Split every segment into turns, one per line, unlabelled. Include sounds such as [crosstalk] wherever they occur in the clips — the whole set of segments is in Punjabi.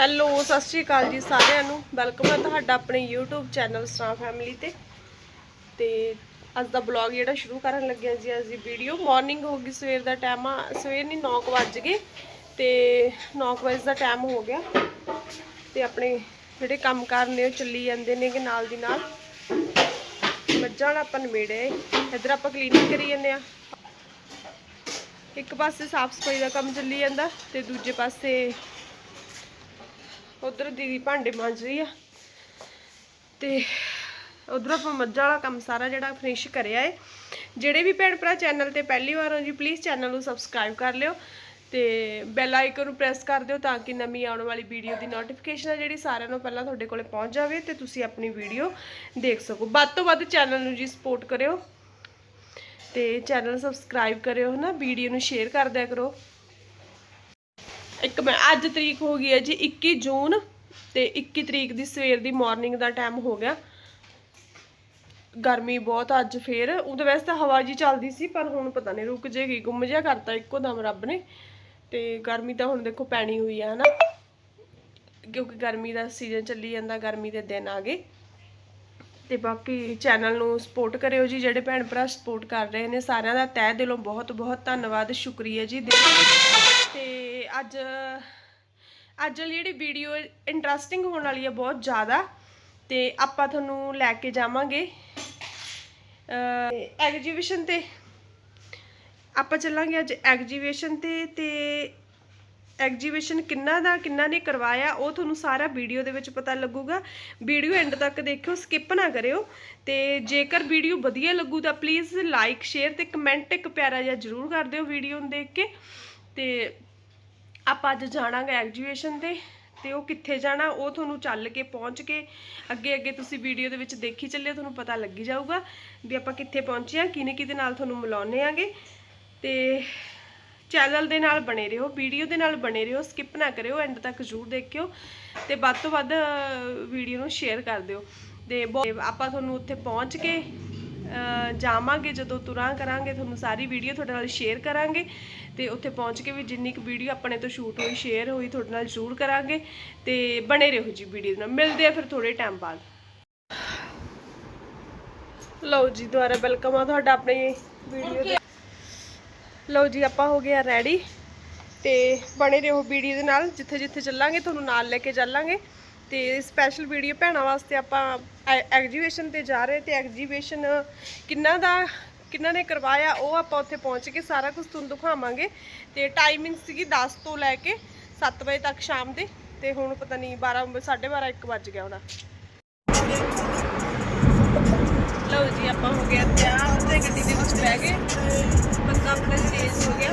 ਹੈਲੋ, ਸਤਿ ਸ਼੍ਰੀ ਅਕਾਲ ਜੀ ਸਾਰਿਆਂ ਨੂੰ। ਵੈਲਕਮ ਹੈ ਤੁਹਾਡਾ ਆਪਣੇ YouTube ਚੈਨਲ ਸਟਾਰ ਫੈਮਿਲੀ ਤੇ। ਤੇ ਅੱਜ ਦਾ ਬਲੌਗ ਜਿਹੜਾ ਸ਼ੁਰੂ ਕਰਨ ਲੱਗਿਆ ਜੀ, ਅੱਜ ਦੀ ਵੀਡੀਓ ਮਾਰਨਿੰਗ ਹੋ ਗਈ ਸਵੇਰ ਦਾ ਟਾਈਮ ਆ। ਸਵੇਰ ਨਹੀਂ 9 ਵੱਜ ਗਏ। ਤੇ 9 ਵਜੇ ਦਾ ਟਾਈਮ ਹੋ ਗਿਆ। ਤੇ ਆਪਣੇ ਜਿਹੜੇ ਕੰਮ ਕਾਰ ਨੇ, ਉਹ ਚੱਲੀ ਜਾਂਦੇ ਨੇ ਕਿ ਨਾਲ ਦੀ ਨਾਲ। ਮੱਝਾਂ ਵਾਲਾ ਆਪਾਂ ਨਿਬੇੜੇ ਇੱਧਰ ਆਪਾਂ ਕਲੀਨਿੰਗ ਕਰੀ ਜਾਂਦੇ ਆ ਇੱਕ ਪਾਸੇ ਸਾਫ਼ ਸਫ਼ਾਈ ਦਾ ਕੰਮ ਚੱਲੀ ਜਾਂਦਾ ਤੇ ਦੂਜੇ ਪਾਸੇ ਉਧਰ ਦੀਦੀ ਭਾਂਡੇ ਮਾਂਜ ਰਹੀ ਆ। ਤੇ ਉਧਰ ਆਪਾਂ ਮੱਝਾਂ ਵਾਲਾ ਕੰਮ ਸਾਰਾ ਜਿਹੜਾ ਫਿਨਿਸ਼ ਕਰਿਆ ਏ। ਜਿਹੜੇ ਵੀ ਭੈਣ ਭਰਾ ਚੈਨਲ ਤੇ ਪਹਿਲੀ ਵਾਰ ਹੋ ਜੀ ਪਲੀਜ਼ ਚੈਨਲ ਨੂੰ ਸਬਸਕ੍ਰਾਈਬ ਕਰ ਲਿਓ। ਤੇ ਬੈਲ ਆਈਕਨ ਨੂੰ ਪ੍ਰੈਸ ਕਰ ਦਿਓ ਤਾਂ ਕਿ ਨਵੀਂ ਆਉਣ ਵਾਲੀ ਵੀਡੀਓ ਦੀ ਨੋਟੀਫਿਕੇਸ਼ਨ ਆ ਜਿਹੜੀ ਸਾਰਿਆਂ ਨੂੰ ਪਹਿਲਾਂ ਤੁਹਾਡੇ ਕੋਲੇ ਪਹੁੰਚ ਜਾਵੇ ਤੇ ਤੁਸੀਂ ਆਪਣੀ ਵੀਡੀਓ ਦੇਖ ਸਕੋ। ਵੱਧ ਤੋਂ ਵੱਧ ਚੈਨਲ ਨੂੰ ਜੀ ਸਪੋਰਟ ਕਰਿਓ। ਤੇ ਚੈਨਲ ਸਬਸਕ੍ਰਾਈਬ ਕਰਿਓ ਹਨਾ ਵੀਡੀਓ ਨੂੰ ਸ਼ੇਅਰ ਕਰਦਿਆ ਕਰੋ। ਇੱਕ ਮੈਂ, ਅੱਜ ਤਰੀਕ ਹੋ ਗਈ ਹੈ ਜੀ 21 ਜੂਨ ਤੇ 21 ਤਰੀਕ ਦੀ ਸਵੇਰ ਦੀ ਮਾਰਨਿੰਗ ਦਾ ਟਾਈਮ ਹੋ ਗਿਆ। ਗਰਮੀ ਬਹੁਤ ਅੱਜ ਫੇਰ। ਉਹਦੇ ਵੈਸੇ ਤਾਂ ਹਵਾ ਜੀ ਚੱਲਦੀ ਸੀ, ਪਰ ਹੁਣ ਪਤਾ ਨਹੀਂ ਰੁਕ ਜੇਗੀ ਗੁੰਮ ਜਿਹਾ ਕਰਤਾ ਇੱਕੋ ਦਮ ਰੱਬ ਨੇ। ਤੇ ਗਰਮੀ ਤਾਂ ਹੁਣ ਦੇਖੋ ਪੈਣੀ ਹੋਈ ਆ, ਹਨਾ। ਕਿਉਂਕਿ ਗਰਮੀ ਦਾ ਸੀਜ਼ਨ ਚੱਲੀ ਜਾਂਦਾ, ਗਰਮੀ ਦੇ ਦਿਨ ਆ ਗਏ। ਤੇ ਬਾਕੀ ਚੈਨਲ ਨੂੰ ਸਪੋਰਟ ਕਰਿਓ ਜੀ, ਜਿਹੜੇ ਭੈਣ ਭਰਾ ਸਪੋਰਟ ਕਰ ਰਹੇ ਨੇ, ਸਾਰਿਆਂ ਦਾ ਤਹਿ ਦਿਲੋਂ ਬਹੁਤ ਬਹੁਤ ਧੰਨਵਾਦ, ਸ਼ੁਕਰੀਆ ਜੀ। ਤੇ ਅੱਜ ਅੱਜ ਵਾਲੀ ਜਿਹੜੀ ਵੀਡੀਓ ਇੰਟਰਸਟਿੰਗ ਹੋਣ ਵਾਲੀ ਹੈ ਬਹੁਤ ਜ਼ਿਆਦਾ, ਤੇ ਆਪਾਂ ਤੁਹਾਨੂੰ ਲੈ ਕੇ ਜਾਵਾਂਗੇ। ਐਗਜੀਬਿਸ਼ਨ ਤੇ ਆਪਾਂ ਚੱਲਾਂਗੇ ਅੱਜ ਐਗਜੀਬਿਸ਼ਨ ਤੇ ਤੇ ਐਗਜੀਬਿਸ਼ਨ ਕਿੰਨਾ ਦਾ, ਕਿੰਨਾ ਨੇ ਕਰਵਾਇਆ, ਉਹ ਤੁਹਾਨੂੰ ਸਾਰਾ ਵੀਡੀਓ ਦੇ ਵਿੱਚ ਪਤਾ ਲੱਗੂਗਾ। ਵੀਡੀਓ ਐਂਡ ਤੱਕ ਦੇਖਿਓ ਸਕਿਪ ਨਾ ਕਰਿਓ। ਤੇ ਜੇਕਰ ਵੀਡੀਓ ਵਧੀਆ ਲੱਗੂ ਤਾਂ ਪਲੀਜ਼ ਲਾਈਕ ਸ਼ੇਅਰ ਤੇ ਕਮੈਂਟ ਇੱਕ ਪਿਆਰਾ ਜਿਹਾ ਜ਼ਰੂਰ ਕਰ ਦਿਓ ਵੀਡੀਓ ਨੂੰ ਦੇਖ ਕੇ। ਤੇ ਆਪਾਂ ਅੱਜ ਜਾਣਾਂਗੇ ਐਗਜੀਬਿਸ਼ਨ ਤੇ ਤੇ ਉਹ ਕਿੱਥੇ ਜਾਣਾ, ਉਹ ਤੁਹਾਨੂੰ ਚੱਲ ਕੇ ਪਹੁੰਚ ਕੇ ਅੱਗੇ ਅੱਗੇ ਤੁਸੀਂ ਵੀਡੀਓ ਦੇ ਵਿੱਚ ਦੇਖੀ ਚੱਲਿਓ, ਤੁਹਾਨੂੰ ਪਤਾ ਲੱਗੀ ਜਾਊਗਾ ਵੀ ਆਪਾਂ ਕਿੱਥੇ ਪਹੁੰਚੇ ਆ ਕਿਹਨੇ ਕਿਹਦੇ ਨਾਲ ਤੁਹਾਨੂੰ ਮਿਲਾਉਣੇ ਆਗੇ ਤੇ ਚੈਨਲ ਦੇ ਨਾਲ ਬਣੇ ਰਹੋ ਵੀਡੀਓ ਦੇ ਨਾਲ ਬਣੇ ਰਹੋ ਸਕਿਪ ਨਾ ਕਰਿਓ ਐਂਡ ਤੱਕ ਜ਼ਰੂਰ ਦੇਖਿਓ ਤੇ ਵੱਧ ਤੋਂ ਵੱਧ ਵੀਡੀਓ ਨੂੰ ਸ਼ੇਅਰ ਕਰ ਦਿਓ। ਤੇ ਬਹੁਤ- ਆਪਾਂ ਤੁਹਾਨੂੰ ਉੱਥੇ ਪਹੁੰਚ ਕੇ ਜਾਵਾਂਗੇ, ਜਦੋਂ ਤੁਰਾਂ ਕਰਾਂਗੇ, ਤੁਹਾਨੂੰ ਸਾਰੀ ਵੀਡੀਓ ਤੁਹਾਡੇ ਨਾਲ ਸ਼ੇਅਰ ਕਰਾਂਗੇ ਤੇ ਉੱਥੇ ਪਹੁੰਚ ਕੇ ਵੀ ਜਿੰਨੀ ਕੁ ਵੀਡੀਓ ਆਪਣੇ ਤੋਂ ਸ਼ੂਟ ਹੋਈ ਸ਼ੇਅਰ ਹੋਈ, ਤੁਹਾਡੇ ਨਾਲ ਜ਼ਰੂਰ ਕਰਾਂਗੇ ਤੇ ਬਣੇ ਰਹੋ ਜੀ ਵੀਡੀਓ ਨਾਲ। ਮਿਲਦੇ ਆ ਫਿਰ ਥੋੜੇ ਟਾਈਮ ਬਾਅਦ। ਲਓ ਜੀ, ਦੁਬਾਰਾ ਵੈਲਕਮ ਆ ਤੁਹਾਡਾ ਆਪਣੀ ਵੀਡੀਓ ਦੇ ਲਓ ਜੀ, ਆਪਾਂ ਹੋ ਗਏ ਆ ਰੈਡੀ ਤੇ ਬਣੇ ਰਹੋ ਵੀਡੀਓ ਦੇ ਨਾਲ। ਜਿੱਥੇ ਜਿੱਥੇ ਚੱਲਾਂਗੇ, ਤੁਹਾਨੂੰ ਨਾਲ ਲੈ ਕੇ ਚੱਲਾਂਗੇ ਤੇ ਸਪੈਸ਼ਲ ਵੀਡੀਓ ਭੈਣਾਂ ਵਾਸਤੇ ਆਪਾਂ ਐਗਜੀਬਿਸ਼ਨ ਤੇ ਜਾ ਰਹੇ ਤੇ ਐਗਜੀਬਿਸ਼ਨ ਕਿੰਨਾ ਦਾ ਕਿੰਨਾ ਨੇ ਕਰਵਾਇਆ, ਉਹ ਆਪਾਂ ਉੱਥੇ ਪਹੁੰਚ ਕੇ ਸਾਰਾ ਕੁਝ ਤੁਹਾਨੂੰ ਦਿਖਾਵਾਂਗੇ। ਤੇ ਟਾਈਮਿੰਗ ਸੀਗੀ 10 ਤੋਂ ਲੈ ਕੇ 7 ਵਜੇ ਤੱਕ ਸ਼ਾਮ ਦੇ, ਤੇ ਹੁਣ ਪਤਾ ਨਹੀਂ 12 12:30 1 ਵੱਜ ਗਿਆ ਹੋਣਾ। ਲਓ ਜੀ, ਆਪਾਂ ਹੋ ਗਿਆ ਤਿਆਰ ਤੇ ਗੱਡੀ ਦੇ ਵਿੱਚ ਬਹਿ ਗਏ। ਬੰਦਾ ਆਪਣਾ ਸਟੇਜ ਹੋ ਗਿਆ।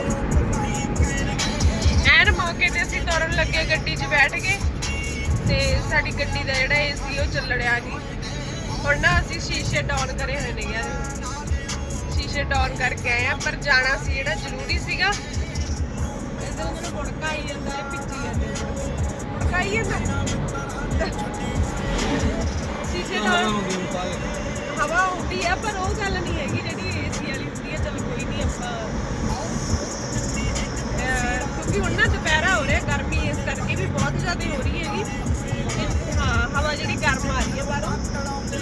ਐਨ ਮੌਕੇ ਤੇ ਅਸੀਂ ਤੁਰਨ ਲੱਗੇ, ਗੱਡੀ 'ਚ ਬੈਠ ਗਏ। ਤੇ ਸਾਡੀ ਗੱਡੀ ਦਾ ਜਿਹੜਾ ਏਸੀ ਉਹ ਚੱਲੜਿਆ ਜੀ ਹੁਣ ਨਾ ਅਸੀਂ ਸ਼ੀਸ਼ੇ ਡਾਊਨ ਕਰੇ ਹੋਏ ਨੇ ਯਾਰ। ਸ਼ੀਸ਼ੇ ਡਾਊਨ ਕਰਕੇ ਆਏ ਆ, ਪਰ ਜਾਣਾ ਸੀ ਜਿਹੜਾ ਜ਼ਰੂਰੀ ਸੀਗਾ। ਇਹਦੇ ਉਹਨਾਂ ਨੂੰ ਮੁੜਕਾ ਆਈ ਜਾਂਦਾ ਹੈ ਪਿੱਛੇ ਜਾਂਦੇ ਮੁੜਕਾ ਆਈ ਜਾਂਦਾ ਸ਼ੀਸ਼ੇ ਡਾਊਨ ਹਵਾ ਆਉਂਦੀ ਆ, ਪਰ ਉਹ ਗੱਲ ਨਹੀਂ ਹੈਗੀ, ਜਿਹੜੀ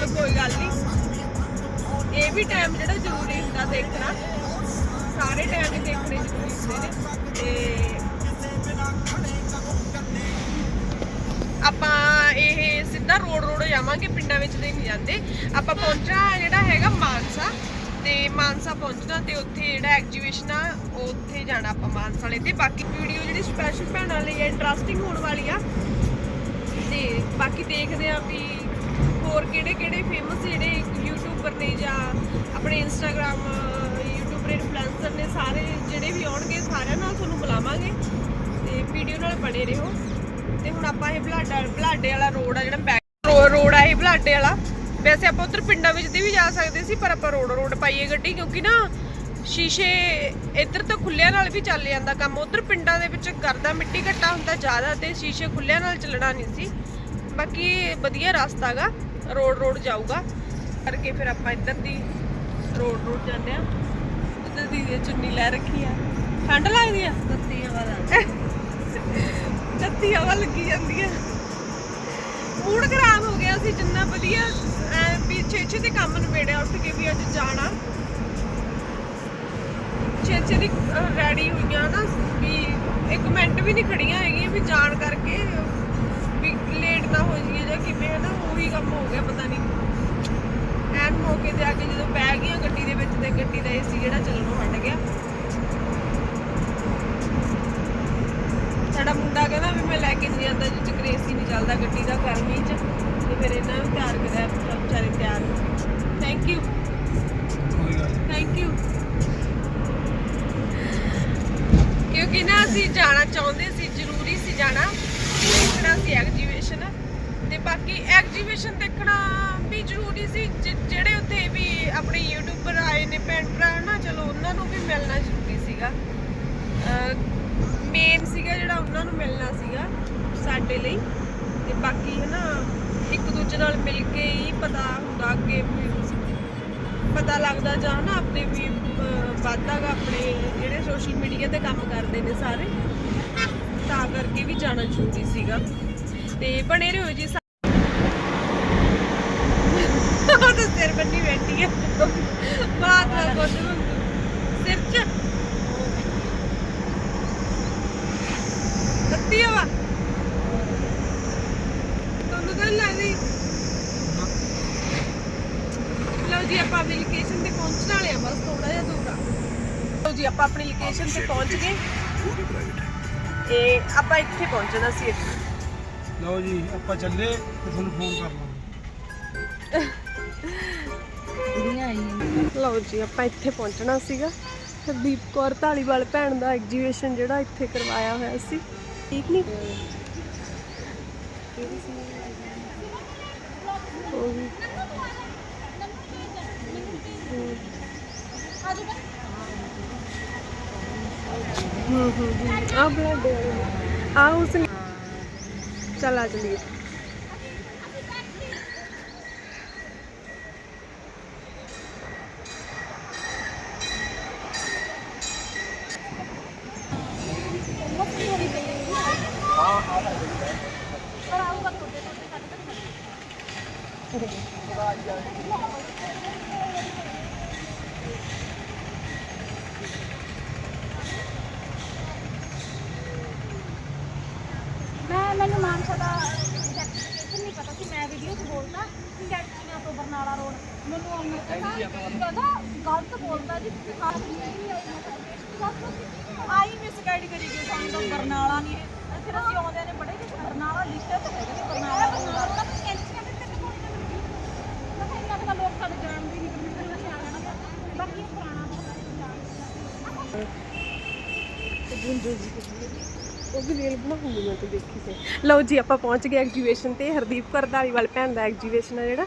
ਚਲੋ ਕੋਈ ਗੱਲ ਨਹੀਂ ਇਹ ਵੀ ਟਾਈਮ ਜਿਹੜਾ ਜ਼ਰੂਰੀ ਹੁੰਦਾ ਦੇਖਣਾ। ਸਾਰੇ ਟਾਈਮ ਦੇਖਣੇ ਜ਼ਰੂਰੀ ਹੁੰਦੇ ਨੇ। ਤੇ ਆਪਾਂ ਇਹ ਸਿੱਧਾ ਰੋਡ ਰੋਡ ਜਾਵਾਂਗੇ, ਪਿੰਡਾਂ ਵਿੱਚ ਦੇ ਨਹੀਂ ਜਾਂਦੇ। ਆਪਾਂ ਪਹੁੰਚਣਾ ਜਿਹੜਾ ਹੈਗਾ ਮਾਨਸਾ। ਤੇ ਮਾਨਸਾ ਪਹੁੰਚਣਾ ਤੇ ਉੱਥੇ ਜਿਹੜਾ ਐਗਜੀਬਿਸ਼ਨ ਆ ਉਹ ਉੱਥੇ ਜਾਣਾ ਆਪਾਂ ਮਾਨਸਾ ਵਾਲੇ ਤੇ। ਬਾਕੀ ਵੀਡੀਓ ਜਿਹੜੀ ਸਪੈਸ਼ਲ ਭੈਣਾਂ ਲਈ ਇੰਟਰਸਟਿੰਗ ਹੋਣ ਵਾਲੀ ਆ। ਤੇ ਬਾਕੀ ਦੇਖਦੇ ਆ ਵੀ ਕਿਹੜੇ ਕਿਹੜੇ ਫੇਮਸ ਜਿਹੜੇ ਯੂਟਿਊਬਰ ਨੇ ਜਾਂ ਆਪਣੇ ਇੰਸਟਾਗ੍ਰam ਯੂਟਿਊਬਰ ਇਨਫਲੂਐਂਸਰ ਨੇ ਸਾਰੇ ਜਿਹੜੇ ਵੀ ਆਉਣਗੇ, ਸਾਰਿਆਂ ਨਾਲ ਤੁਹਾਨੂੰ ਬੁਲਾਵਾਂਗੇ ਤੇ ਵੀਡੀਓ ਨਾਲ ਬਣੇ ਰਹੋ। ਤੇ ਹੁਣ ਆਪਾਂ ਇਹ ਬਲਾਡਾ, ਬਲਾਡੇ ਵਾਲਾ ਰੋਡ ਆ ਜਿਹੜਾ ਬੈਕ ਰੋਡ ਆ ਇਹ ਬਲਾਡੇ ਵਾਲਾ। ਵੈਸੇ ਆਪਾਂ ਉਧਰ ਪਿੰਡਾਂ ਵਿੱਚ ਦੀ ਵੀ ਜਾ ਸਕਦੇ ਸੀ, ਪਰ ਆਪਾਂ ਰੋਡ ਰੋਡ ਪਾਈਏ ਗੱਡੀ ਕਿਉਂਕਿ ਨਾ ਸ਼ੀਸ਼ੇ ਇੱਧਰ ਤਾਂ ਖੁੱਲਿਆਂ ਨਾਲ ਵੀ ਚੱਲ ਜਾਂਦਾ ਕੰਮ। ਉਧਰ ਪਿੰਡਾਂ ਦੇ ਵਿੱਚ ਕਰਦਾ ਮਿੱਟੀ ਘੱਟਾ ਹੁੰਦਾ ਜ਼ਿਆਦਾ ਤੇ ਸ਼ੀਸ਼ੇ ਖੁੱਲਿਆਂ ਨਾਲ ਚੱਲਣਾ ਨਹੀਂ ਸੀ। ਬਾਕੀ ਵਧੀਆ ਰਸਤਾ ਗਾ। ਰੋਡ ਰੋਡ ਜਾਊਗਾ। ਕਰਕੇ ਫਿਰ ਆਪਾਂ ਇੱਧਰ ਦੀ ਰੋਡ ਰੋਡ ਜਾਂਦੇ ਆ ਇੱਧਰ ਦੀ ਚੁੰਨੀ ਲੈ ਰੱਖੀ ਆ। ਠੰਡ ਲੱਗਦੀ ਆ?
ਤੱਤੀਆਂ ਵਾਲਾ
ਤੱਤੀ ਦੀ ਹਵਾ ਲੱਗੀ ਜਾਂਦੀ ਹੈ ਮੂਡ ਖਰਾਬ ਹੋ ਗਿਆ ਸੀ ਜਿੰਨਾ ਵਧੀਆ ਐਂ ਵੀ ਛੇ ਛੇ ਦੇ ਕੰਮ ਨਿਬੇੜਿਆ ਉੱਠ ਕੇ ਵੀ ਅੱਜ ਜਾਣਾ। ਛੇ ਛੇ ਦੀ ਰੈਡੀ ਹੋਈਆਂ ਨਾ ਵੀ ਇੱਕ ਮਿੰਟ ਵੀ ਨਹੀਂ ਖੜੀਆਂ ਹੈਗੀਆਂ ਵੀ ਜਾਣ ਕਰਕੇ ਨਾ ਹੋ ਜਾਈਏ ਜਾਂ ਕਿਵੇਂ ਹੈ ਨਾ ਉਹੀ ਕੰਮ ਹੋ ਗਿਆ ਪਤਾ ਨਹੀਂ ਐਨ ਮੌਕੇ ਤੇ ਆ ਕੇ ਜਦੋਂ ਬਹਿ ਗਈਆਂ ਗੱਡੀ ਦੇ ਵਿੱਚ ਤੇ ਗੱਡੀ ਦਾ ਏਸੀ ਜਿਹੜਾ ਚੱਲਣੋਂ ਹਟ ਗਿਆ। ਸਾਡਾ ਮੁੰਡਾ ਕਹਿੰਦਾ ਵੀ ਮੈਂ ਲੈ ਕੇ ਨਹੀਂ ਜਾਂਦਾ ਜਿੱਚ ਏਸੀ ਨਹੀਂ ਚੱਲਦਾ ਗੱਡੀ ਦਾ ਗਰਮੀ 'ਚ। ਤੇ ਫਿਰ ਇਹਨਾਂ ਨੂੰ ਤਿਆਰ ਕਰਿਆ ਵਿਚਾਰੇ ਗਏ। ਥੈਂਕ ਯੂ
ਗੱਲ।
ਥੈਂਕ ਯੂ ਕਿਉਂਕਿ ਨਾ ਅਸੀਂ ਜਾਣਾ ਚਾਹੁੰਦੇ ਸੀ ਜ਼ਰੂਰੀ ਸੀ ਜਾਣਾ। ਦੇਖਣਾ ਸੀ ਐਗਜੀਬਿਸ਼ਨ ਬਾਕੀ ਐਗਜੀਬਿਸ਼ਨ ਦੇਖਣਾ ਵੀ ਜ਼ਰੂਰੀ ਸੀ ਜਿਹੜੇ ਉੱਥੇ ਵੀ ਆਪਣੇ ਯੂਟਿਊਬਰ ਆਏ ਨੇ ਭੈਣ ਭਰਾ ਨਾ ਚਲੋ ਉਹਨਾਂ ਨੂੰ ਵੀ ਮਿਲਣਾ ਜ਼ਰੂਰੀ ਸੀਗਾ। ਮੇਨ ਸੀਗਾ ਜਿਹੜਾ ਉਹਨਾਂ ਨੂੰ ਮਿਲਣਾ ਸੀਗਾ ਸਾਡੇ ਲਈ। ਤੇ ਬਾਕੀ ਹੈ ਨਾ ਇੱਕ ਦੂਜੇ ਨਾਲ ਮਿਲ ਕੇ ਹੀ ਪਤਾ ਹੁੰਦਾ ਅੱਗੇ ਵੀ ਪਤਾ ਲੱਗਦਾ ਜਾਂ ਨਾ ਆਪਣੇ ਵੀ ਵਾਧਾਗਾ ਆਪਣੇ ਜਿਹੜੇ ਸੋਸ਼ਲ ਮੀਡੀਆ ਤੇ ਕੰਮ ਕਰਦੇ ਨੇ ਸਾਰੇ। ਤਾਂ ਕਰਕੇ ਵੀ ਜਾਣਾ ਜ਼ਰੂਰੀ ਸੀਗਾ। ਤੇ ਬਣੇ ਰਹੋ ਜੀ ਸਾ- ਉਹ ਤਾਂ ਸਿਰ ਬਾਤ ਨਾ ਕੁਝ ਸਿਰ ਚ। ਅੱਤੀ ਹਵਾ। ਤੁਹਾਨੂੰ ਤਾਂ ਨੀ ਲੱਗਦੀ? ਲਓ ਜੀ ਆਪਾਂ ਆਪਣੀ ਲੋਕੇਸ਼ਨ ਤੇ ਪਹੁੰਚਣ ਵਾਲੇ ਆ ਬਸ ਥੋੜਾ ਜਿਹਾ ਦੂਰ ਆ। ਲਓ ਜੀ ਆਪਾਂ ਆਪਣੀ ਲੋਕੇਸ਼ਨ ਤੇ ਪਹੁੰਚ ਗਏ। ਇਹ ਆਪਾਂ ਇੱਥੇ ਪਹੁੰਚਣਾ ਸੀ। ਇੱਥੇ
ਲਓ ਜੀ ਆਪਾਂ ਚੱਲੇ ਤੇ ਤੁਹਾਨੂੰ ਫੋਨ ਕਰ ਲਾਂਗੇ। [laughs]
ਲਓ ਜੀ, ਆਪਾਂ ਇੱਥੇ ਪਹੁੰਚਣਾ ਸੀਗਾ। ਹਰਦੀਪ ਕੌਰ ਢਾਲੀਵਾਲ ਭੈਣ ਦਾ ਐਗਜੀਬਿਸ਼ਨ ਜਿਹੜਾ ਇੱਥੇ ਕਰਵਾਇਆ ਹੋਇਆ ਸੀ। ਠੀਕ ਨਹੀਂ ਹੂੰ ਹੂੰ ਆ ਬਲੱਡ ਆ ਉਸ ਨੇ ਚਲ ਆ ਚਲੀਏ
ਮੈਂ ਮੈਨੂੰ ਮਾਨਸਾ ਦਾ ਐਕਸਪੈਕਟੇਸ਼ਨ ਨਹੀਂ ਪਤਾ ਸੀ ਮੈਂ ਵੀਡੀਓ 'ਚ ਬੋਲਦਾ ਕਿ ਕੈਟਰੀਨਾ ਤੋਂ ਬਰਨਾਲਾ ਰੋਡ ਮੈਨੂੰ ਉਹਨੇ ਕਹਿੰਦਾ ਕਹਿੰਦਾ ਗਲਤ ਬੋਲਦਾ ਜੀ ਤੁਸੀਂ ਖਾਸ ਨਹੀਂ ਆਈ ਮਿਸ ਗਾਈਡ ਕਰੀ ਗਈ ਸਾਨੂੰ ਤਾਂ ਬਰਨਾਲਾ ਨਹੀਂ ਇਹ। ਫਿਰ ਅਸੀਂ ਆਉਂਦੇ ਨੇ ਬੜੇ ਕਿ ਬਰਨਾਲਾ ਲਿਖਿਆ ਤਾਂ ਹੈਗਾ ਸੀ ਬਰਨਾਲਾ ਰੋਡ ਦਾ ਕੈਂਚੀਆਂ ਦੇ ਤੇ ਕੋਈ ਮੈਂ ਕਿਹਾ ਇੰਨਾ ਕੁ ਤਾਂ ਲੋਕ ਸਾਡੇ ਜਾਣਦੇ ਨਹੀਂ ਕਿ ਮੈਂ ਆ ਜਾਣਾ ਬਾਕੀ ਇਹ ਪੁਰਾਣਾ
ਉਹ ਵੀ ਰੀਲ ਬਣਾਉਂਗੀ ਮੈਂ ਤੇ ਦੇਖੀ ਤੇ ਲਓ ਜੀ ਆਪਾਂ ਪਹੁੰਚ ਗਏ ਐਗਜੀਬਿਸ਼ਨ ਤੇ ਹਰਦੀਪ ਕੌਰ ਧਾਲੀਵਾਲ ਭੈਣ ਦਾ ਐਗਜੀਬਿਸ਼ਨ ਹੈ ਜਿਹੜਾ।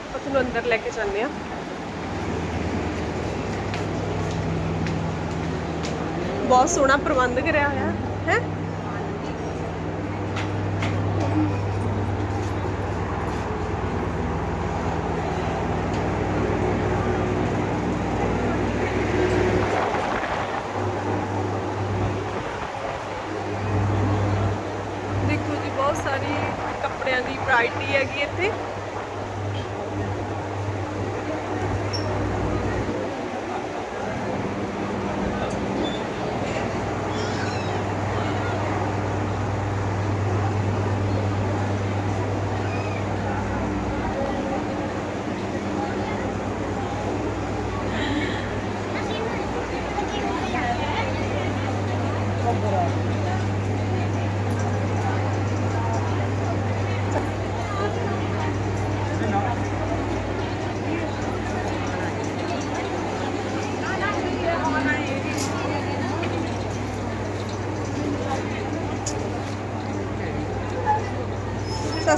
ਆਪਾਂ ਤੁਹਾਨੂੰ ਅੰਦਰ ਲੈ ਕੇ ਚੱਲਦੇ ਆ ਬਹੁਤ ਸੋਹਣਾ ਪ੍ਰਬੰਧ ਕਰਿਆ ਹੋਇਆ ਹੈ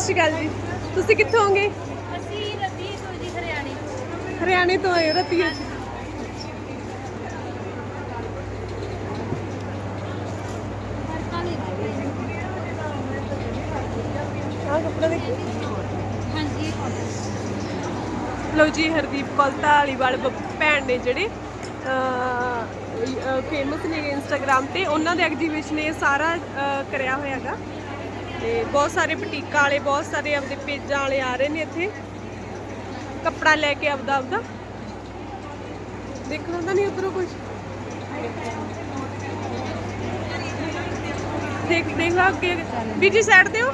ਸਤਿ ਸ਼੍ਰੀ ਅਕਾਲ ਜੀ। ਤੁਸੀਂ ਕਿੱਥੋਂ ਹੋਗੇ?
ਅਸੀਂ ਰਤੀ ਤੋਂ ਜੀ ਹਰਿਆਣੇ
ਹਰਿਆਣੇ ਤੋਂ ਆਏ ਰਤੀ ਜੀ ਲੋ ਜੀ ਹਰਦੀਪ ਕੋਲਤਾ ਵਾਲੀਵਾਲ ਭੈਣ ਨੇ ਜਿਹੜੇ ਫੇਮਸ ਨੇ ਇੰਸਟਾਗ੍ਰam ਤੇ। ਉਹਨਾਂ ਦੇ ਐਗਜੀਬਿਸ਼ਨ ਨੇ ਸਾਰਾ ਕਰਿਆ ਹੋਇਆਗਾ ਤੇ ਬਹੁਤ ਸਾਰੇ ਬੁਟੀਕਾਂ ਵਾਲੇ, ਬਹੁਤ ਸਾਰੇ ਆਪਦੇ ਪੇਜਾਂ ਵਾਲੇ ਆ ਰਹੇ ਨੇ ਇੱਥੇ। ਕੱਪੜਾ ਲੈ ਕੇ ਆਪਦਾ ਆਪਦਾ। ਦੇਖਣਾ ਤਾਂ ਨਹੀਂ ਉਧਰੋਂ ਕੁਝ ਦੇਖ ਦੇਖ ਲਾ ਅੱਗੇ ਬੀਜੀ ਸਾਈਡ ਤੇ ਹੋ।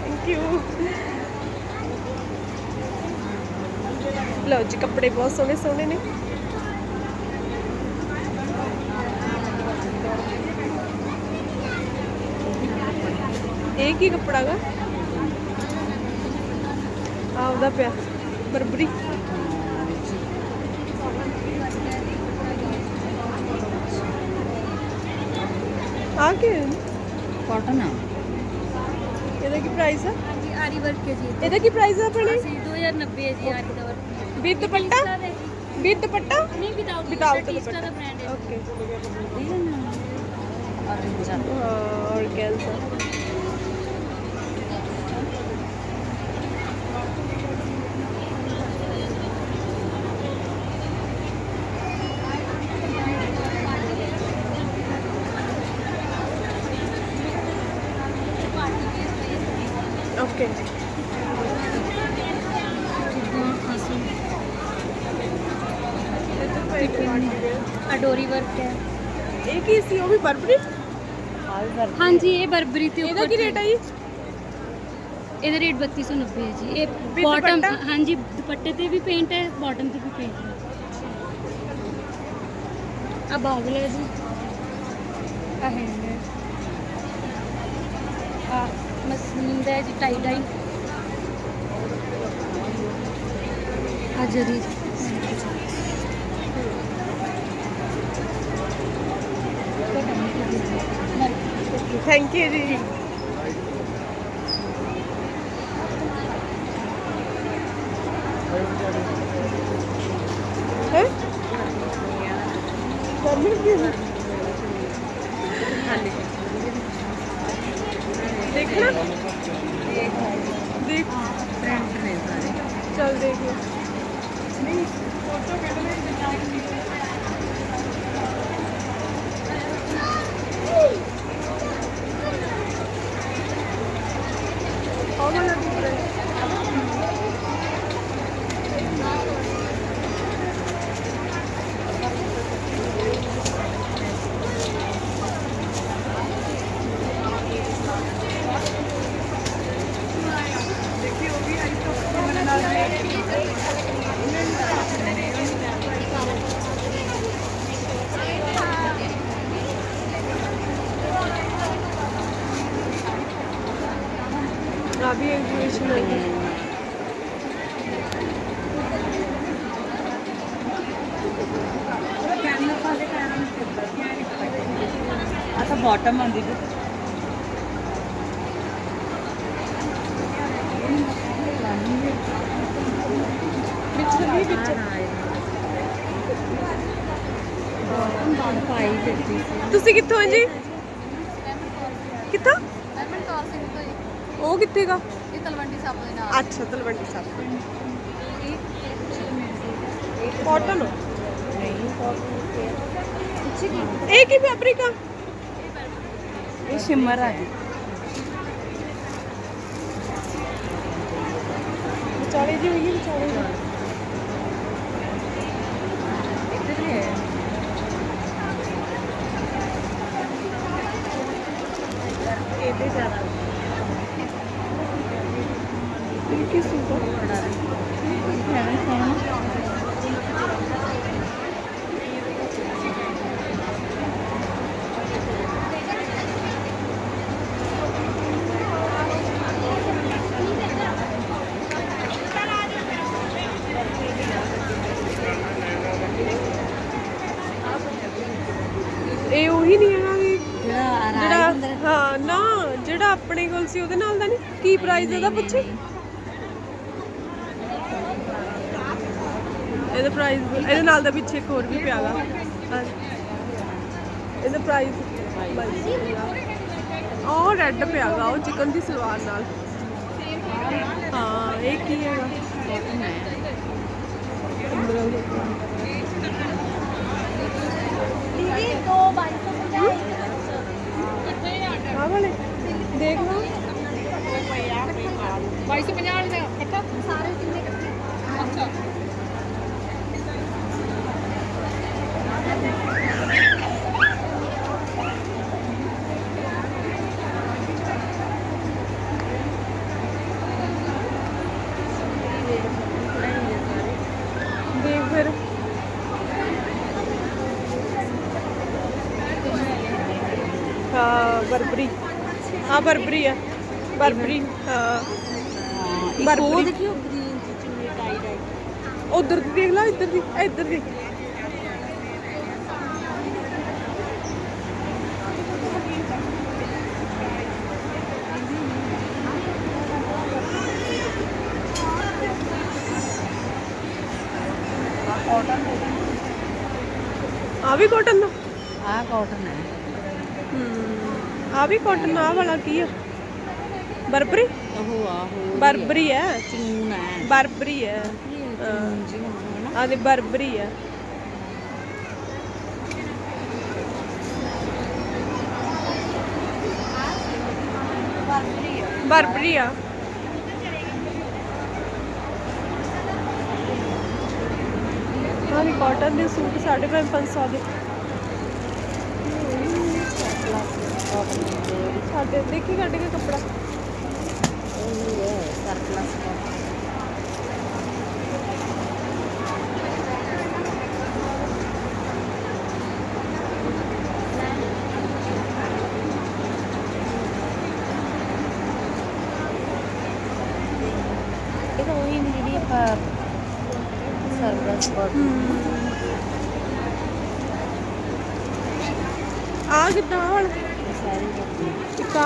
ਥੈਂਕ ਯੂ ਲਓ ਜੀ, ਕੱਪੜੇ ਬਹੁਤ ਸੋਹਣੇ ਸੋਹਣੇ ਨੇ। ਇਹ ਕੀ ਕੱਪੜਾ ਗਾ ਆਉਦਾ ਪਿਆ ਬਰਬਰੀ। ਆ ਕੀ?
ਕਾਟਨ ਆ।
ਇਹਦਾ ਕੀ ਪ੍ਰਾਈਸ ਹੈ
ਹਾਂਜੀ ਆਰੀ ਵਰਕ ਹੈ ਜੀ
ਇਹਦਾ ਕੀ ਪ੍ਰਾਈਸ ਹੈ ਆਪਣੇ
ਅਸੀਂ 2090 ਹੈ ਜੀ ਆਰੀ ਦਾ work
with dupatta? With dupatta?
ਨਹੀਂ
Without
ਟੀਸਟਾ
ਦੁਪੱਟਾ।
ਦਾ ਬ੍ਰਾਂਡ ਹੈ
ਓਕੇ
ਔਰੇਂਜ
ਹਾਂ ਔਰਗੈਂਜ਼ਾ ਓਕੇ
ਅਡੋਰੀ ਵਰਕ ਹੈ
ਇਹ ਕੀ ਸੀ ਉਹ ਵੀ ਬਰਬਰੀ?
ਹਾਂਜੀ ਇਹ ਬਰਬਰੀ ਤੇ
ਇਹਦਾ
ਉੱਪਰ
ਕੀ ਰੇਟ ਹੈ ਜੀ?
ਇਹਦਾ ਰੇਟ 3290 ਹੈ ਜੀ। ਇਹ
With
ਬਾਟਮ
ਦੁਪੱਟਾ?
ਹਾਂਜੀ ਦੁਪੱਟੇ ਤੇ ਵੀ ਪੇਂਟ ਹੈ ਬਾਟਮ ਤੇ ਵੀ ਪੇਂਟ ਹੈ। ਆ ਬਾਗਲ ਹੈ ਜੀ। ਆ ਹੈ ਆ ਮਸਲੀਨ ਦਾ ਹੈ ਜੀ ਟਾਈ ਡਾਈ ਆ ਜਰੀ।
ਥੈਂਕ ਯੂ
ಬಾಟಮ್ ಅಂದಿದ್ದು
ਤੁਸੀਂ ਕਿੱਥੋਂ ਜੀ ਕਿੱਥੋਂ
ਹਰਮਨ ਕੌਰ ਸਿੰਘ ਤੋਂ ਜੀ
ਉਹ ਕਿੱਥੇਗਾ
ਇਹ ਤਲਵੰਡੀ ਸਾਹਿਬ ਦੇ ਨਾਲ
ਅੱਛਾ ਤਲਵੰਡੀ ਸਾਹਿਬ ਕਾਟਨ ਨਹੀਂ ਕਾਟਨ ਇਹ ਕੀ ਫੈਬਰਿਕ ਆ
हे शिमर आहे. चॉळेजी होईल चाळीजी
ਇਹ ਉਹੀ ਨਹੀਂ ਹੈਗਾ ਵੀ
ਜਿਹੜਾ
ਹਾਂ ਨਾ ਜਿਹੜਾ ਆਪਣੇ ਕੋਲ ਸੀ ਉਹਦੇ ਨਾਲ ਦਾ ਨਹੀਂ? ਕੀ ਪ੍ਰਾਈਸ ਇਹਦਾ ਪੁੱਛੇ? ਇਹਦਾ ਪ੍ਰਾਈਸ ਇਹਦੇ ਨਾਲ ਦਾ ਪਿੱਛੇ ਇੱਕ ਹੋਰ ਵੀ ਪਿਆਗਾ ਇਹਦਾ ਪ੍ਰਾਈਸ ਉਹ ਰੈੱਡ ਪਿਆਗਾ ਉਹ ਚਿਕਨ ਦੀ ਸਲਵਾਰ ਨਾਲ। ਹਾਂ ਇਹ ਕੀ ਹੈਗਾ?
ਕਾਟਨ ਹੈ।
ਦੀਦੀ ਦੋ 2250
ਆਹ ਵਾਲੇ ਦੇਖ ਲਓ
2250 ਵਾਲੇ ਦਾ। ਅੱਛਾ
ਦੇਖ ਫਿਰ ਹਾਂ ਬਰਬਰੀ। ਹਾਂ ਬਰਬਰੀ ਆ। ਬਰਬਰੀ ਹਾਂ।
ਉਹ
ਬਰਬਰੀ।
ਦੇਖਿਓ ਗ੍ਰੀਨ ਚ ਚੁੰਨੀ ਟਾਈ ਡਾਈ
ਉਧਰ ਦੀ ਦੇਖ ਲਾ ਇੱਧਰ ਦੀ ਇੱਧਰ ਦੀ
ਕਾਟਨ
ਆ ਵੀ ਕਾਟਨ ਦਾ
ਆ ਕਾਟਨ ਹੈ
ਹਮ ਆ ਵੀ ਕਾਟਨ ਆ ਵਾਲਾ ਕੀ ਆ? ਬਰਬਰੀ?
ਉਹ ਆ। ਹੋ
ਬਰਬਰੀ ਹੈ
ਚੂਨ ਹੈ
ਬਰਬਰੀ
ਨਾ
ਆ ਦੇ ਬਰਬਰੀ ਹੈ ਬਰਬਰੀ ਆ। ਹਾਂ ਕਾਟਨ ਦੇ ਸੂਟ 550 ਦੇ। ਸਾਡੇ ਦੇਖੀ ਕੱਢ ਕੇ ਕੱਪੜਾ।
ਇਹ ਹੈ ਸਰਪਲਸ ਇਹ ਤਾਂ ਉਹੀ ਨੇ ਜਿਹੜੀ ਆਪਾਂ ਸਰਪਲਸ ਕੋਟਨ
ਆ ਕਿੱਦਾਂ ਆਹ ਵਾਲਾ
ਸਾਰੀ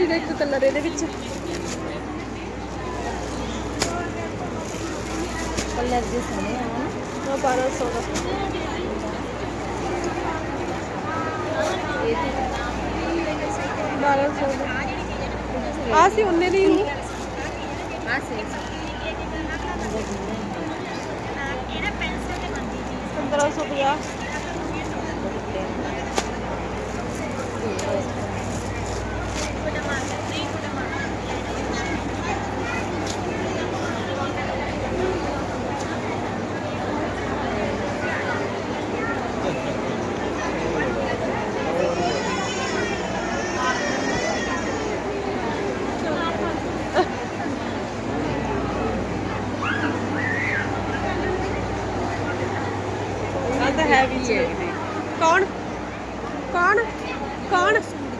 180 ਦਾ ਇੱਕ ਕਲਰ ਇਹਦੇ ਵਿੱਚ।
ਕਲਰ ਦੇ ਸੋਹਣੇ ਆ ਨਾ।
1200 ਦਾ। ਆ ਸੀ ਉਹਨੇ ਦੀ
ਆ ਸੀ
ਇਹਦਾ ਪੈਨਸਲ ਤੇ ਬੰਦੀ
1550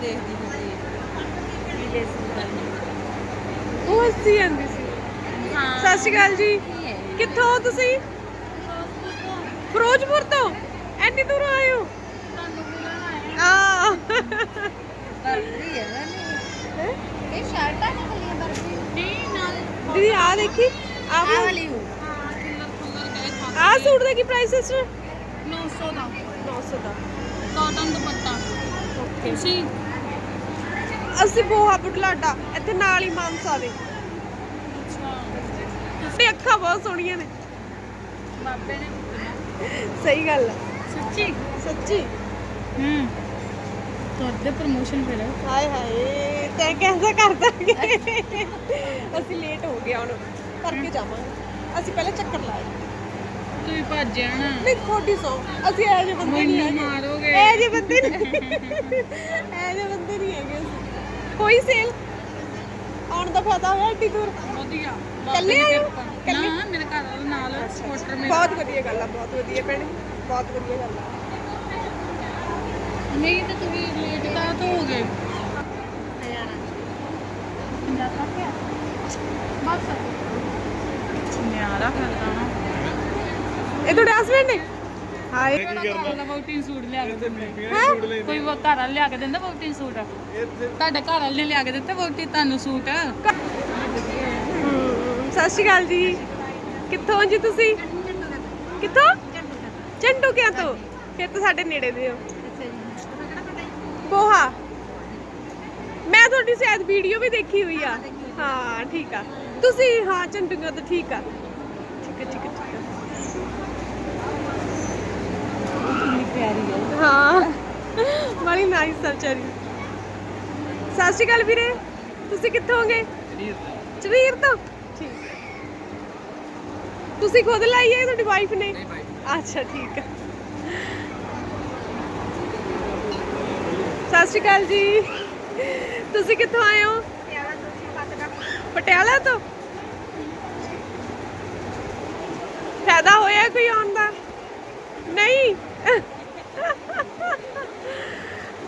ਦੇਖਦੀ ਹੁੰਦੀ ਹੈ ਸੂਟ
ਉਹ ਹੱਸੀ ਜਾਂਦੀ ਸੀ।
ਹਾਂ।
ਸਤਿ ਸ਼੍ਰੀ ਅਕਾਲ ਜੀ।
ਕੀ ਹੈ?
ਕਿੱਥੋਂ ਹੋ ਤੁਸੀਂ? ਫਿਰੋਜ਼ਪੁਰ ਤੋਂ। ਐਨੀ ਦੂਰੋਂ ਆਏ ਹੋ। ਆ।
ਬਰਬਰੀ ਹੈ ਨਾ
ਹੈਂ?
ਇਹ ਸ਼ਰਟਾਂ ਨਿਕਲੀਆਂ ਬਰਬਰੀ ਨਹੀਂ ਨਾਲ
ਦੀਦੀ ਆ ਦੇਖੀ। ਆ
ਆ ਵਾਲੀ। ਹੋ।
ਆ ਸੂਟ ਦਾ ਕੀ ਪ੍ਰਾਈਸ ਹੈ ਸਰ
900 ਦਾ।
900 ਦਾ।
ਕਾਟਨ ਦੁਪੱਟਾ।
ਓਕੇ।
ਤੁਸੀਂ
ਅਸੀਂ ਬੋਹਾ ਬੁਢਲਾਡਾ ਇੱਥੇ ਨਾਲ ਹੀ ਮਾਨਸਾ ਦੇ। ਤੇ ਅੱਖਾਂ ਬਹੁਤ ਸੋਹਣੀਆਂ ਨੇ।
ਬਾਬੇ ਨੇ
ਸਹੀ ਗੱਲ ਆ।
ਸੱਚੀ?
ਸੱਚੀ।
ਹੂੰ। ਤੁਹਾਡੇ ਪ੍ਰਮੋਸ਼ਨ ਫਿਰ।
ਹਾਏ ਹਾਏ ਤੈਂ ਕਿਹਦਾ ਕਰ ਦਾਂਗੇ? ਅਸੀਂ ਲੇਟ ਹੋ ਗਏ ਹੁਣ ਕਰਕੇ ਜਾਵਾਂਗੇ। ਅਸੀਂ ਪਹਿਲਾਂ ਚੱਕਰ ਲਾਏ।
ਤੂੰ ਹੀ ਭੱਜ ਜਾਣਾ।
ਨਹੀਂ ਤੁਹਾਡੀ ਸੌ। ਅਸੀਂ ਇਹ ਜਿਹੇ ਬੰਦੇ ਨਹੀਂ ਹੈਗੇ।
ਮਾਰੋਗੇ।
ਇਹ ਜਿਹੇ ਬੰਦੇ ਨਹੀਂ ਇਹ ਜਿਹੇ ਬੰਦੇ ਨਹੀਂ ਹੈਗੇ ਕੋਈ ਸੇਲ ਆਉਣ ਦਾ ਫਾਇਦਾ ਹੋਇਆ ਏਡੀ ਦੂਰ?
ਵਧੀਆ
ਇਕੱਲੇ ਆਏ ਹੋ?
ਨਾ ਮੇਰੇ ਘਰ ਵਾਲੇ ਨਾਲ ਸਪੋਰਟਰ ਮੇਰਾ।
ਬਹੁਤ ਵਧੀਆ ਗੱਲ ਆ ਬਹੁਤ ਵਧੀਆ ਭੈਣੇ ਬਹੁਤ ਵਧੀਆ ਗੱਲ ਆ।
ਨਹੀਂ ਤਾਂ ਤੁਸੀਂ ਲੇਟ ਕਾ ਤੋਂ ਹੋ ਗਏ। ਬਸ ਨਿਆਰਾ ਕਰਦਾ ਨਾ
ਇਹ ਤੁਹਾਡੇ ਹਸਬੰਡ ਨੇ? ਹਾਏ।
ਵਾਲਾ ਵੋਟਿੰਗ ਸੂਟ ਲਿਆ ਕੇ ਦਿੰਦੇ।
ਹੈਂ?
ਕੋਈ ਵੋ ਘਰ ਵਾਲਾ ਲਿਆ ਕੇ ਦਿੰਦਾ ਵੋਟਿੰਗ ਸੂਟ। ਤੁਹਾਡੇ ਘਰ ਵਾਲੇ ਨੇ ਲਿਆ ਕੇ ਦਿੱਤਾ ਵੋਟੀ ਤੁਹਾਨੂੰ ਸੂਟ।
ਹਮ, ਸਤਿ ਸ਼੍ਰੀ ਅਕਾਲ ਜੀ। ਕਿੱਥੋਂ ਹੋ ਜੀ ਤੁਸੀਂ? ਕਿੱਥੋਂ? ਚੰਡੂ ਕਿਆਂ ਤੋਂ? ਫਿਰ ਤਾਂ ਸਾਡੇ ਨੇੜੇ ਦੇ ਹੋ। ਬੋਹਾ ਮੈਂ ਤੁਹਾਡੀ ਸ਼ਾਇਦ ਵੀਡੀਓ ਵੀ ਦੇਖੀ ਹੋਈ ਆ। ਹਾਂ ਠੀਕ ਆ। ਤੁਸੀਂ ਹਾਂ ਚੰਡੂਆਂ ਤੋਂ ਠੀਕ ਆ। ਠੀਕ ਆ ਠੀਕ ਆ ਠੀਕ ਆ
ਕਿੰਨੀ ਪਿਆਰੀ ਹੈ।
ਹਾਂ। ਬੜੀ ਨਾਈਸ ਆ ਵਿਚਾਰੀ। ਸਤਿ ਸ਼੍ਰੀ ਅਕਾਲ ਵੀਰੇ। ਤੁਸੀਂ ਕਿੱਥੋਂ ਹੋਗੇ? ਚਵੀਰ ਤੋਂ। ਠੀਕ। ਤੁਸੀਂ ਖੁਦ ਲਾਈ ਹੈ ਤੁਹਾਡੀ ਵਾਈਫ ਨੇ? ਅੱਛਾ ਠੀਕ ਆ। ਸਤਿ ਸ਼੍ਰੀ ਅਕਾਲ ਜੀ। ਤੁਸੀਂ ਕਿੱਥੋਂ ਆਏ ਹੋ? ਪਟਿਆਲਾ ਤੋਂ? ਫਾਇਦਾ ਹੋਇਆ ਕੋਈ ਆਉਣ ਦਾ? ਨਹੀਂ।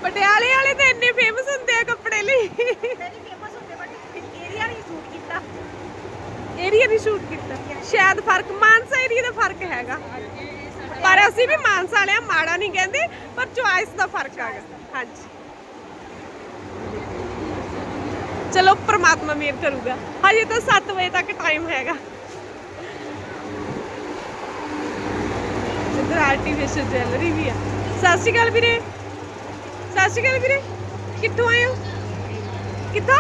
ਪਟਿਆਲੇ ਵਾਲੇ ਤਾਂ ਇੰਨੇ ਫੇਮਸ ਹੁੰਦੇ ਆ ਕੱਪੜੇ ਲਈ। ਏਰੀਆ ਨਹੀਂ ਸ਼ੂਟ ਕੀਤਾ। ਸ਼ਾਇਦ ਫ਼ਰਕ ਮਾਨਸਾ ਏਰੀਆ ਦਾ ਫ਼ਰਕ ਹੈਗਾ। ਪਰ ਅਸੀਂ ਵੀ ਮਾਨਸਾ ਵਾਲਿਆਂ ਮਾੜਾ ਨਹੀਂ ਕਹਿੰਦੇ ਪਰ ਚੁਆਇਸ ਦਾ ਫ਼ਰਕ ਹੈਗਾ। ਹਾਂਜੀ। ਚਲੋ ਪ੍ਰਮਾਤਮਾ ਮਿਹਰ ਕਰੂਗਾ। ਹਜੇ ਤਾਂ 7 ਵਜੇ ਤੱਕ ਟਾਈਮ ਹੈਗਾ। ਇੱਧਰ ਆਰਟੀਫੀਸ਼ੀਅਲ ਜਵੈਲਰੀ ਵੀ ਆ। ਸਤਿ ਸ਼੍ਰੀ ਅਕਾਲ ਵੀਰੇ। ਸਤਿ ਸ਼੍ਰੀ ਅਕਾਲ ਵੀਰੇ। ਕਿੱਥੋਂ ਆਏ ਹੋ? ਕਿੱਥੋਂ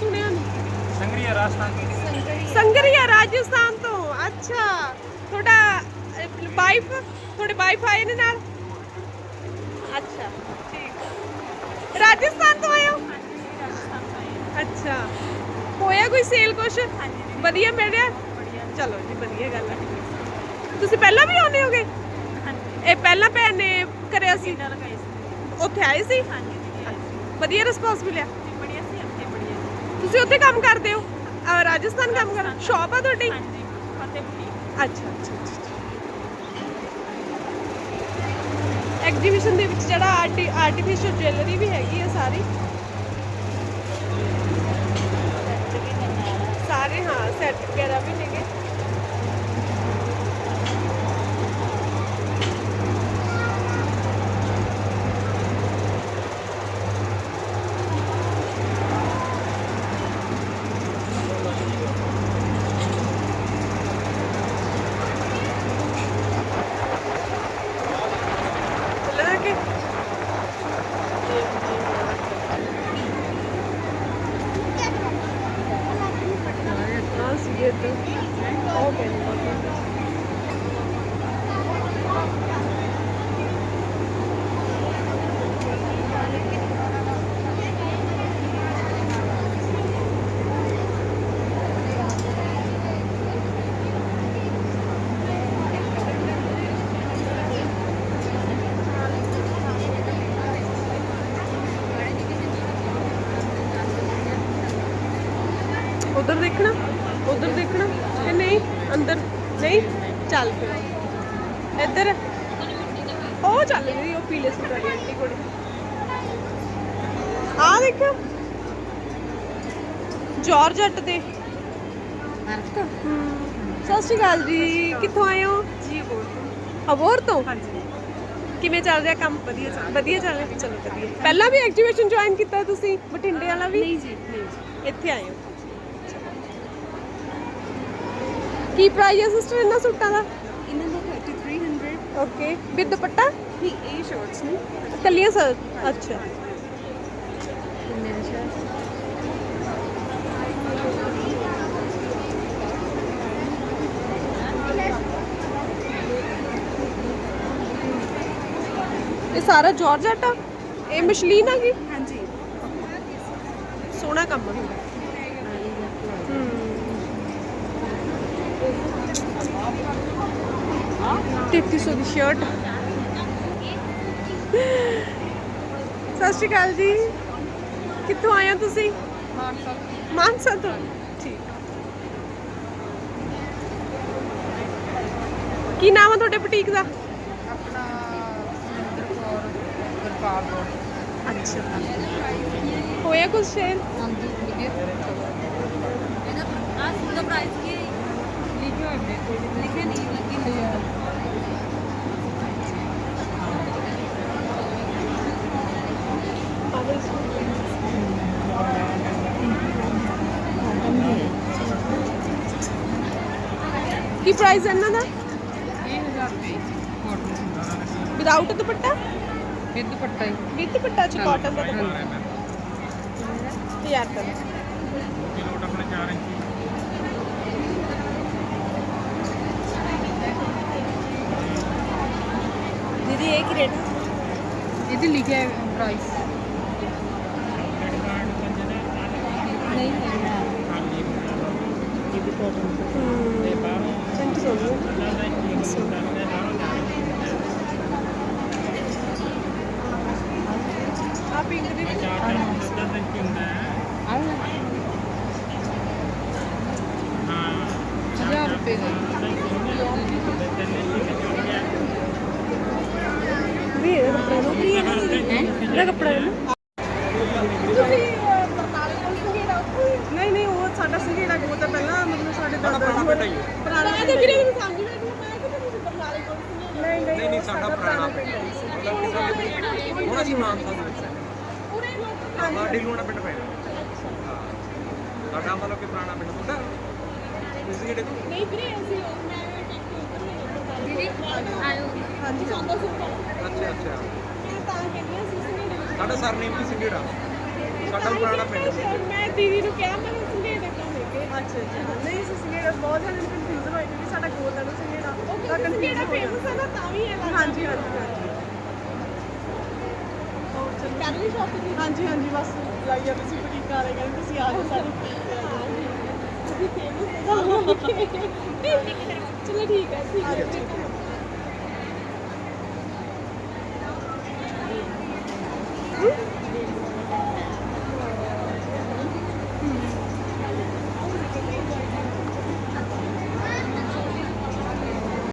ਸੁਣਿਆ ਨਹੀਂ।
ਸੰਗਰੀਆ ਰਾਜਸਥਾਨ
ਸੰਗਰੀਆ ਰਾਜਸਥਾਨ ਤੋਂ। ਅੱਛਾ। ਤੁਹਾਡਾ ਵਾਈਫ ਤੁਹਾਡੇ ਵਾਈਫ ਆਏ ਨੇ ਨਾਲ? ਅੱਛਾ ਠੀਕ। ਰਾਜਸਥਾਨ ਤੋਂ ਆਏ ਹੋ? ਅੱਛਾ। ਹੋਇਆ ਕੋਈ ਸੇਲ ਕੁਛ? ਵਧੀਆ ਮਿਲ ਰਿਹਾ ਚਲੋ ਜੀ ਵਧੀਆ ਗੱਲ ਹੈ ਤੁਸੀਂ ਪਹਿਲਾਂ ਵੀ ਆਉਂਦੇ ਹੋਗੇ? ਇਹ ਪਹਿਲਾਂ ਭੈਣ ਨੇ ਕਰਿਆ ਸੀ? ਉੱਥੇ ਆਏ ਸੀ? ਵਧੀਆ ਰਿਸਪੌਂਸ ਮਿਲਿਆ? ਤੁਸੀਂ ਉੱਥੇ ਕੰਮ ਕਰਦੇ ਹੋ? ਅਹ ਰਾਜਸਥਾਨ ਕੰਮ ਕਰ ਸ਼ਾਪ ਆ ਤੁਹਾਡੀ? ਅੱਛਾ ਅੱਛਾ ਐਗਜੀਬਿਸ਼ਨ ਦੇ ਵਿੱਚ ਜਿਹੜਾ ਆਰਟੀਫੀਸ਼ੀਅਲ ਜੁਐਲਰੀ ਵੀ ਹੈਗੀ ਆ ਸਾਰੀ। ਸਾਰੇ ਹਾਂ ਸੈੱਟ ਵਗੈਰਾ ਵੀ ਨੇਗੇ ਚੱਲਣਾ ਕਿ ਹਾਂ ਸੀ ਇਹ ਤਾਂ ਉਹ ਕਹਿੰਦਾ ਉਧਰ ਦੇਖਣਾ ਉਧਰ ਦੇਖਣਾ ਕਿ ਨਹੀਂ ਅੰਦਰ ਨਹੀਂ ਚੱਲ ਫਿਰ ਇੱਧਰ ਉਹ ਚੱਲ ਰਹੀ ਉਹ ਪੀਲੇ ਸੂਟ ਵਾਲੀ ਆਂਟੀ ਕੋਲ ਆ ਦੇਖ ਜਾਰਜਟ ਦੇ ਹਮ, ਸਤਿ ਸ਼੍ਰੀ ਅਕਾਲ ਜੀ ਕਿੱਥੋਂ ਆਏ ਹੋ? ਜੀ ਅਬੋਰ ਤੋਂ। ਹਾਂਜੀ। ਕਿਵੇਂ ਚੱਲ ਰਿਹਾ ਕੰਮ? ਵਧੀਆ ਚੱਲ ਵਧੀਆ ਚੱਲ ਰਿਹਾ? ਚਲੋ ਵਧੀਆ। ਪਹਿਲਾਂ ਵੀ ਐਗਜੀਬਿਸ਼ਨ ਜੁਆਇਨ ਕੀਤਾ ਤੁਸੀਂ? ਬਠਿੰਡੇ ਵਾਲਾ ਵੀ? ਨਹੀਂ ਜੀ ਨਹੀਂ ਜੀ। ਇੱਥੇ ਆਏ ਹੋ। ਕੀ ਪ੍ਰਾਈਸ ਹੈ ਸਿਸਟਰ ਇਹਨਾਂ ਸੂਟਾਂ ਦਾ?
ਇਹਨਾਂ ਦਾ 3300
ਓਕੇ ਵਿਦ ਦੁਪੱਟਾ?
ਨਹੀਂ ਇਹ ਸ਼ਾਰਟਸ ਨੇ।
ਕੱਲੀਆਂ ਸਰ ਅੱਛਾ। ਇਹ ਸਾਰਾ ਜਾਰਜਟ ਆ ਇਹ ਮਸ਼ਲੀਨ ਆ ਗਈ?
ਹਾਂਜੀ।
ਸੋਹਣਾ ਕੰਮ ਹੁੰਦਾ ਹਮ 3300 ਦੀ ਸ਼ਰਟ ਸਤਿ ਸ਼੍ਰੀ ਅਕਾਲ ਜੀ। ਕਿੱਥੋਂ ਆਏ ਹੋ ਤੁਸੀਂ? ਮਾਨਸਾ ਤੋਂ। ਠੀਕ। ਕੀ ਨਾਮ ਹੈ ਤੁਹਾਡੇ ਬੁਟੀਕ ਦਾ
ਆਪਣਾ ਸੁਰਿੰਦਰ ਕੌਰ ਗੁਰਪਾਲ ਕੌਰ
ਅੱਛਾ। ਹੋਇਆ ਕੁਝ ਸ਼ੇਰ
ਹਾਂਜੀ ਵੀਡੀਓ ਇਹਦਾ ਆ ਦਾ ਪ੍ਰਾਈਸ ਕੀ ਲਿਖਿਆ ਹੋਇਆ ਲਿਖਿਆ ਨਹੀਂ ਲੱਗੀ ਹੋਈ ਹੈ।
ਕੀ ਪ੍ਰਾਈਸ ਹੈ ਇਹਨਾਂ ਦਾ?
20000 ਰੁਪਏ।
ਵਿਦਆਊਟ ਦੁਪੱਟਾ?
ਵਿਦ ਦੁਪੱਟਾ ਹੀ।
ਵਿਦ ਦੁਪੱਟਾ ਚ ਕਾਟਨ ਦਾ ਦੁਪੱਟਾ ਤਿਆਰ ਕਰ।
ਕਿਲੋਟ ਆਪਣੇ 4 ਇੰਚੀ
ਦੀਦੀ ਇਹ ਕੀ ਰੇਟ
ਇਹਦੇ ਲਿਖਿਆ ਹੈ ਪ੍ਰਾਈਸ
ਨਹੀਂ ਹੈ। ਇਹ ਵੀ ਕਾਟਨ
ਦੇ ਬਾਹਰੋਂ
ਆ ਪਿੰਕ ਦੀ
4 ਇੰਚੀ ਹੁੰਦਾ ਹੈ
ਆਹ
ਹਾਂ
1000 ਰੁਪਏ ਦਾ
ਵੀ ਇਹ ਕੱਪੜਾ ਨੂੰ ਕੀ ਹੈ ਇਹਦਾ ਕੱਪੜਾ ਹੈ ਨਾ ਤੁਸੀਂ ਅਹ, ਬਰਨਾਲੇ ਤੋਂ ਸੰਗੇੜਾ ਉੱਥੋਂ ਹੀ? ਨਹੀਂ ਨਹੀਂ ਉਹ ਸਾਡਾ ਸੰਗੇੜਾ ਉਹ ਤਾਂ ਪਹਿਲਾਂ ਮਤਲਬ ਸਾਡੇ ਦਾਦਾ ਜੀ ਹੋਰ ਪੁਰਾਣਾ ਤੇ ਵੀਰੇ ਮੈਨੂੰ ਸਮਝ ਨਹੀਂ ਆਈ ਮੈਂ ਕਿਹਾ ਤੁਸੀਂ ਬਰਨਾਲੇ ਕੋਲ ਸੰਗੇੜਾ ਨਹੀਂ ਨਹੀਂ ਨਹੀਂ ਸਾਡਾ ਪੁਰਾਣਾ ਪਿੰਡ ਹੈ
ਹੁਣ ਅਸੀਂ ਮਾਨਸਾ ਦੇ ਵਿੱਚ
ਪੂਰੇ ਲੋਕ
ਹਾਂ ਸਾਡੀ ਲੂਣਾ ਪਿੰਡ ਪੈਣਾ ਹਾਂ ਸਾਡਾ ਮਤਲਬ ਕਿ ਪੁਰਾਣਾ ਪਿੰਡ ਤੁਹਾਡਾ ਤੁਸੀਂ ਕਿਹੜੇ ਤੋਂ?
ਨਹੀਂ ਵੀਰੇ ਅਸੀਂ ਉਹ ਮੈਂ ਟੈਕਸੀ ਉੱਪਰ ਨਹੀਂ
ਦੀਦੀ ਆਇਓ।
ਹਾਂਜੀ ਸੁਪਰ
ਅੱਛਾ ਅੱਛਾ।
ਮੈਂ ਤਾਂ ਕਹਿੰਦੀ ਹਾਂ ਸੀ ਸੰਗੇੜੇ ਵਿੱਚ
ਸਾਡਾ ਸਰਨੇਮ ਵੀ ਸਿੰਗੇੜਾ ਸਾਡਾ ਪੁਰਾਣਾ ਪਿੰਡ ਸੀ।
ਮੈਂ ਦੀਦੀ ਨੂੰ ਕਿਹਾ ਮੈਂ ਸੰਗੇੜੇ ਤੋਂ ਲੈ ਕੇ ਅੱਛਾ ਅੱਛਾ। ਨਹੀਂ ਸੀ ਸੰਗੇੜਾ ਬਹੁਤ ਜਣੇ ਨੂੰ ਕਨਫਿਊਜ਼ਨ ਹੋਈ ਕਿ ਸਾਡਾ ਗੋਲ ਦਾ ਸੰਗੇੜਾ ਤਾਂ ਸੰਗੇੜਾ ਫੇਮਸ ਹੈ ਨਾ ਤਾਂ ਵੀ ਇਹ ਹਾਂਜੀ ਹਾਂਜੀ ਹਾਂਜੀ। ਹੋਰ ਚਲੋ ਕਰ ਲਈ ਸ਼ਾਪਿੰਗ ਹਾਂਜੀ ਹਾਂਜੀ ਬਸ ਲਾਈ ਜਾਂਦੇ ਸੀ ਕਹਿੰਦੇ ਤੁਸੀਂ ਆ ਜਾਓ ਫੇਮਸ ਚਲੋ ਠੀਕ ਹੈ ਠੀਕ ਹੈ।